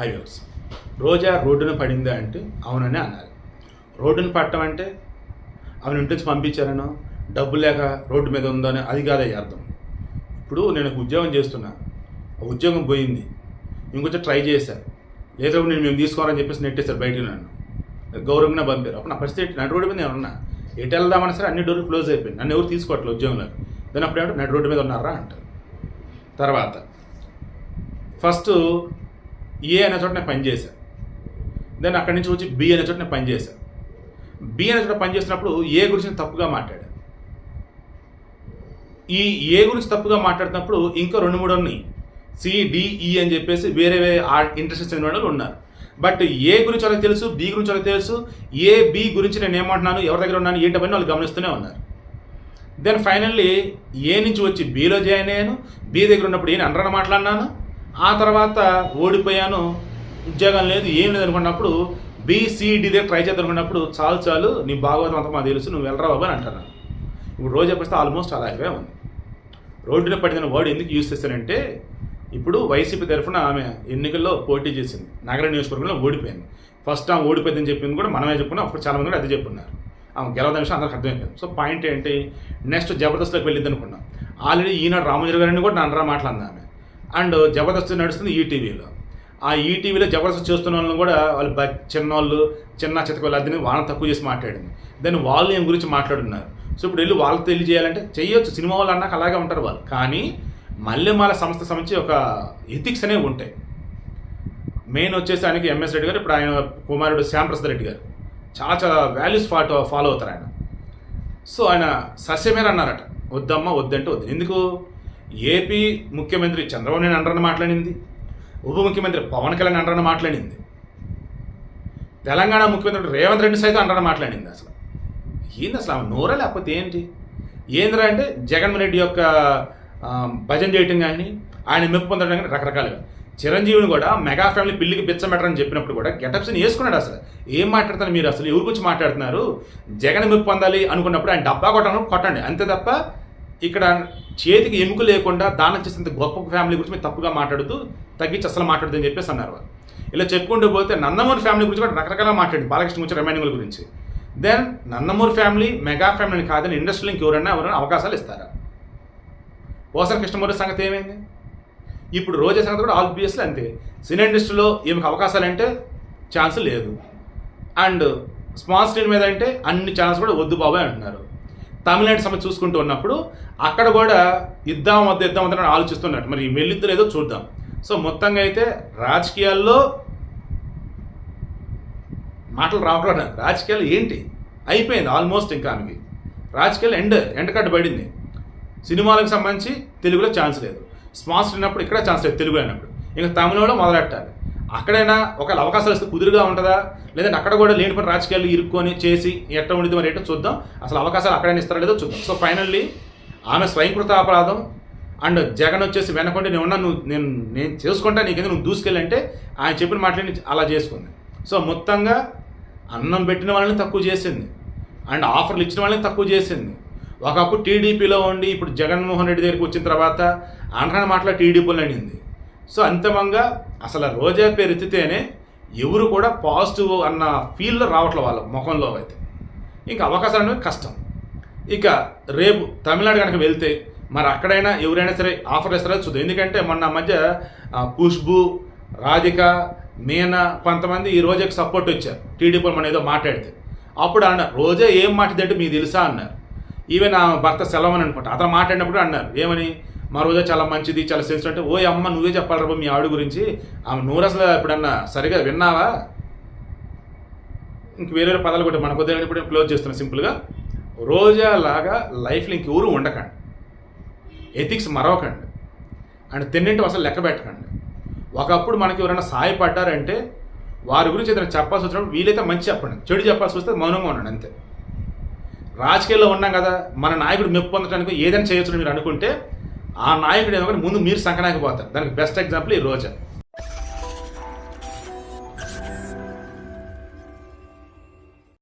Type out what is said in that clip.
Highways. రోజా రోడ్డున పడిందా అంటే అవునని అన్నారు. రోడ్డును పట్టడం అంటే ఆమె ఇంటి నుంచి పంపించారనో డబ్బు లేక రోడ్డు మీద ఉందని అది కాదయ్యే అర్థం. ఇప్పుడు నేను ఉద్యోగం చేస్తున్నా. ఉద్యోగం పోయింది. ఇంకొచ్చి ట్రై చేశాను లేదా నేను మేము తీసుకోవాలని చెప్పేసి నెట్టేశారు బయటకు నన్ను. గౌరవంగా పంపారు. అప్పుడు నా పరిస్థితి నడు రోడ్డు మీద నేను ఉన్నా. ఎటు వెళ్దామన్నా సరే అన్ని డోర్లు క్లోజ్ అయిపోయింది. నన్ను ఎవరు తీసుకోవట్లేదు ఉద్యోగంలో దాని అప్పుడు ఏమంటే నడు రోడ్డు మీద ఉన్నారా అంటారు. తర్వాత ఫస్ట్ ఏ అనే చోట నేను పనిచేశాను దెన్ అక్కడి నుంచి వచ్చి బి అనే చోట నేను పనిచేశాను బి అనే చోట పనిచేసినప్పుడు ఏ గురించి తప్పుగా మాట్లాడాను ఈ ఏ గురించి తప్పుగా మాట్లాడినప్పుడు ఇంకా రెండు మూడు ఉన్నాయి. సిడిఈ అని చెప్పేసి వేరే వేరే ఇంట్రెస్ట్ చెందిన వాళ్ళు ఉన్నారు. బట్ ఏ గురించి వాళ్ళకి తెలుసు బి గురించి వాళ్ళకి తెలుసు ఏ బి గురించి నేను ఏమంటున్నాను ఎవరి దగ్గర ఉన్నాను ఏంటని వాళ్ళు గమనిస్తూనే ఉన్నారు. దెన్ ఫైనల్లీ ఏ నుంచి వచ్చి బీలో జాయిన్ అయ్యాను బి దగ్గర ఉన్నప్పుడు ఏ అనరని మాట్లాడినాను ఆ తర్వాత ఓడిపోయాను ఉద్యోగం లేదు ఏం లేదు అనుకున్నప్పుడు బీసీడీ దగ్గర ట్రై చేద్దాం అనుకున్నప్పుడు చాలు చాలు నీ భాగవతం అంతా మాకు తెలుసు నువ్వు వెళ్ళరా బాబు అని అంటారు. ఇప్పుడు రోజు చెప్పేస్తే ఆల్మోస్ట్ అలాగే ఉంది. రోడ్డున పడిన వర్డ్ ఎందుకు యూజ్ చేస్తానంటే ఇప్పుడు వైసీపీ తరఫున ఆమె ఎన్నికల్లో పోటీ చేసింది. నగర నియోజకవర్గంలో ఓడిపోయింది. ఫస్ట్ ఆమె ఓడిపోయిందని చెప్పింది కూడా మనమే చెప్పుకున్నాం అప్పుడు చాలామంది కూడా అదే చెప్పున్నారు. ఆమె గెలవదని విషయం అందరికి అర్థమైపోయింది. సో పాయింట్ ఏంటి? నెక్స్ట్ జబర్దస్త్లోకి వెళ్ళింది అనుకున్నాం. ఆల్రెడీ ఈనాడు రామచంద్ర గారిని కూడా నన్నరా మాట్లాడింది ఆమె. అండ్ జబర్దస్త్ నడుస్తుంది ఈటీవీలో ఆ ఈటీవీలో జబర్దస్త్ చేస్తున్న వాళ్ళని కూడా వాళ్ళు బ చిన్నోళ్ళు చిన్న చితకోళ్ళు అదిని వాళ్ళని తక్కువ చేసి మాట్లాడింది. దాన్ని వాళ్ళు ఏం గురించి మాట్లాడున్నారు సో ఇప్పుడు వెళ్ళి వాళ్ళకి తెలియజేయాలంటే చేయొచ్చు సినిమా వాళ్ళు అన్నాక అలాగే ఉంటారు వాళ్ళు. కానీ మల్లెమాల సంస్థ సంబంధించి ఒక ఎథిక్స్ అనేవి ఉంటాయి. మెయిన్ వచ్చేసి ఆయనకి ఎంఎస్ రెడ్డి గారు ఇప్పుడు ఆయన కుమారుడు శ్యాంప్రసాద్ రెడ్డి గారు. చాలా చాలా వాల్యూస్ ఫాటో ఫాలో అవుతారు ఆయన. సో ఆయన సస్యమేర అన్నారట. వద్దమ్మా వద్దంటే వద్దు. ఎందుకు? ఏపీ ముఖ్యమంత్రి చంద్రబాబు నాయుడు అంటారని మాట్లాడింది ఉప ముఖ్యమంత్రి పవన్ కళ్యాణ్ అంటారని మాట్లాడింది తెలంగాణ ముఖ్యమంత్రి రేవంత్ రెడ్డి సైతం అంటారని మాట్లాడింది అసలు. ఏంది అసలు ఆమె నోరా లేకపోతే ఏంటి? ఏంద్రా అంటే జగన్మోహన్ రెడ్డి యొక్క భజన చేయటం కానీ ఆయన మెప్పు పొందడం కానీ రకరకాలుగా. చిరంజీవిని కూడా మెగా ఫ్యామిలీ పిల్లికి బిచ్చమెట్టరని చెప్పినప్పుడు కూడా గెటప్స్ని వేసుకున్నాడు అసలు. ఏం మాట్లాడుతున్నారు మీరు అసలు? ఎవరి గురించి మాట్లాడుతున్నారు? జగన్ మెప్పు పొందాలి అనుకున్నప్పుడు ఆయన డబ్బా కొట్టడం కొట్టండి. అంతే తప్ప ఇక్కడ చేతికి ఎముక లేకుండా దానం చేసినంత గొప్ప ఫ్యామిలీ గురించి మీరు తప్పుగా మాట్లాడుతూ తగ్గించి అసలు మాట్లాడదని చెప్పేసి అన్నారు ఇలా చెప్పుకుంటూ పోతే నందమూరి ఫ్యామిలీ గురించి కూడా రకరకాల మాట్లాడింది బాలకృష్ణ గురించి రిమైనింగ్ గురించి. దెన్ నందమూరి ఫ్యామిలీ మెగా ఫ్యామిలీని కాదని ఇండస్ట్రీలో ఎవరైనా ఎవరైనా అవకాశాలు ఇస్తారా? పోసర కృష్ణమూరి సంగతి ఏమైంది? ఇప్పుడు రోజా సంగతి కూడా ఆల్బియస్లీ అంతే. సినీ ఇండస్ట్రీలో ఈమెకు అవకాశాలు అంటే ఛాన్స్ లేదు. అండ్ స్మాల్ స్క్రీన్ మీద అంటే అన్ని ఛాన్స్ కూడా వద్దు బాబాయ్ అంటున్నారు. తమిళనాడు సభ చూసుకుంటూ ఉన్నప్పుడు అక్కడ కూడా ఇద్దాం వద్ద యుద్ధం వద్ద ఆలోచిస్తున్నట్టు మరి వెళ్ళిద్దరు ఏదో చూద్దాం. సో మొత్తంగా అయితే రాజకీయాల్లో మాటలు రావట్లేదు. రాజకీయాలు ఏంటి? అయిపోయింది ఆల్మోస్ట్ ఇంకా ఆమెకి రాజకీయాలు ఎండ్ ఎండ్ కట్టు పడింది. సినిమాలకు సంబంధించి తెలుగులో ఛాన్స్ లేదు. స్మాన్స్ ఉన్నప్పుడు ఇక్కడ ఛాన్స్ లేదు తెలుగు అయినప్పుడు ఇంకా తమిళంలో మొదలెట్టాలి. అక్కడైనా ఒకవేళ అవకాశాలు వస్తే కుదురుగా ఉంటుందా? లేదంటే అక్కడ కూడా లేనిపోయిన రాజకీయాలు ఇరుక్కొని చేసి ఎట్ట ఉండిద్ది మరి ఏంటో చూద్దాం. అసలు అవకాశాలు అక్కడైనా ఇస్తారో లేదో చూద్దాం. సో ఫైనల్లీ ఆమె స్వయంకృత అపరాధం అండ్ జగన్ వచ్చేసి వెనకుంటే నేను ఉన్నా నువ్వు నేను నేను చేసుకుంటా నీకు నువ్వు దూసుకెళ్ళంటే ఆయన చెప్పిన మాటలని అలా చేసుకుంది. సో మొత్తంగా అన్నం పెట్టిన వాళ్ళని తక్కువ చేసింది. అండ్ ఆఫర్లు ఇచ్చిన వాళ్ళని తక్కువ చేసింది. ఒకప్పుడు టీడీపీలో ఉండి ఇప్పుడు జగన్మోహన్ రెడ్డి దగ్గరికి వచ్చిన తర్వాత అనరాని మాటలో టీడీపీలో అనింది సో అంతిమంగా అసలు రోజా పేరు ఎత్తితేనే ఎవరు కూడా పాజిటివ్ అన్న ఫీల్లో రావట్లే వాళ్ళ ముఖంలో అయితే. ఇంకా అవకాశాలు అనేవి కష్టం. ఇక రేపు తమిళనాడు కనుక వెళ్తే మరి అక్కడైనా ఎవరైనా సరే ఆఫర్ ఇస్తారో చూద్దాం. ఎందుకంటే మొన్న మధ్య ఖుష్బు రాధిక మీనా కొంతమంది ఈ రోజాకి సపోర్ట్ వచ్చారు. టీడీపీ మన ఏదో మాట్లాడితే. అప్పుడు అన్నారు రోజా ఏం మాట్లాడితే మీకు తెలుసా అన్నారు. ఈవెన్ భర్త భర్త సెలవని అనుకుంటా. అతను మాట్లాడినప్పుడు అన్నారు ఏమని? మా రోజా చాలా మంచిది చాలా సెన్సిటివ్ అంటే ఓ అమ్మ నువ్వే చెప్పాలి రా మీ ఆవిడ గురించి. ఆమె నూరు అసలు ఎప్పుడన్నా సరిగా విన్నావా? ఇంక వేరే వేరే పదాలు కూడా మన కొద్దిగా ఇప్పుడు క్లోజ్ చేస్తున్నాం సింపుల్గా రోజా లాగా లైఫ్లో ఇంకెవరు ఉండకండి. ఎథిక్స్ మరవకండి. అండ్ తిన్నింటి అసలు లెక్క పెట్టకండి. ఒకప్పుడు మనకి ఎవరైనా సాయపడ్డారంటే వారి గురించి ఏదైనా చెప్పాల్సి వచ్చినప్పుడు వీలైతే మంచి చెప్పండి. చెడు చెప్పాల్సి వస్తే మౌనంగా ఉండండి అంతే. రాజకీయాల్లో ఉన్నాం కదా మన నాయకుడు మెప్పు పొందడానికి ఏదైనా చేయొచ్చు మీరు అనుకుంటే ఆ నాయకుడు ఏమో ముందు మీరు సంకనాకపోతారు దానికి బెస్ట్ ఎగ్జాంపుల్ ఈ రోజా.